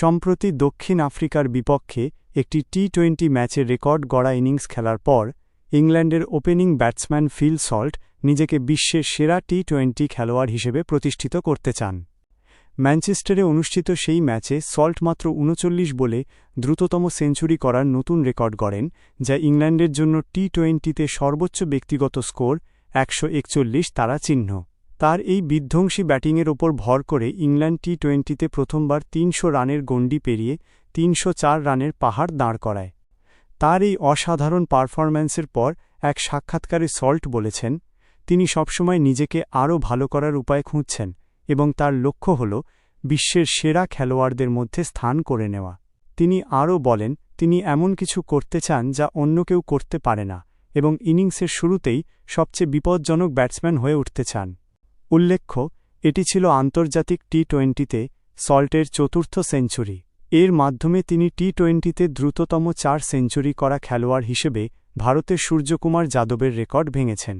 সম্প্রতি দক্ষিণ আফ্রিকার বিপক্ষে একটি টি টোয়েন্টি ম্যাচে রেকর্ড গড়া ইনিংস খেলার পর, ইংল্যান্ডের ওপেনিং ব্যাটসম্যান ফিল সল্ট নিজেকে বিশ্বের সেরা টি টোয়েন্টি খেলোয়াড় হিসেবে প্রতিষ্ঠিত করতে চান। ম্যানচেস্টারে অনুষ্ঠিত সেই ম্যাচে সল্ট মাত্র উনচল্লিশ বলে দ্রুততম সেঞ্চুরি করার নতুন রেকর্ড গড়েন, যা ইংল্যান্ডের জন্য টি টোয়েন্টিতে সর্বোচ্চ ব্যক্তিগত স্কোর একশো একচল্লিশ তারা চিহ্ন। তার এই বিধ্বংসী ব্যাটিংয়ের ওপর ভর করে ইংল্যান্ড টি টোয়েন্টিতে প্রথমবার তিনশো রানের গণ্ডি পেরিয়ে তিনশো চার রানের পাহাড় দাঁড় করায়। তার এই অসাধারণ পারফরম্যান্সের পর এক সাক্ষাৎকারে সল্ট বলেছেন, তিনি সবসময় নিজেকে আরও ভালো করার উপায় খুঁজছেন এবং তার লক্ষ্য হল বিশ্বের সেরা খেলোয়াড়দের মধ্যে স্থান করে নেওয়া। তিনি আরও বলেন, তিনি এমন কিছু করতে চান যা অন্য কেউ করতে পারে না এবং ইনিংসের শুরুতেই সবচেয়ে বিপজ্জনক ব্যাটসম্যান হয়ে উঠতে চান। উল্লেখ্য, এটি ছিল আন্তর্জাতিক টি টোয়েন্টিতে সল্টের চতুর্থ সেঞ্চুরি। এর মাধ্যমে তিনি টি টোয়েন্টিতে দ্রুততম চার সেঞ্চুরি করা খেলোয়াড় হিসেবে ভারতের সূর্যকুমার যাদবের রেকর্ড ভেঙেছেন।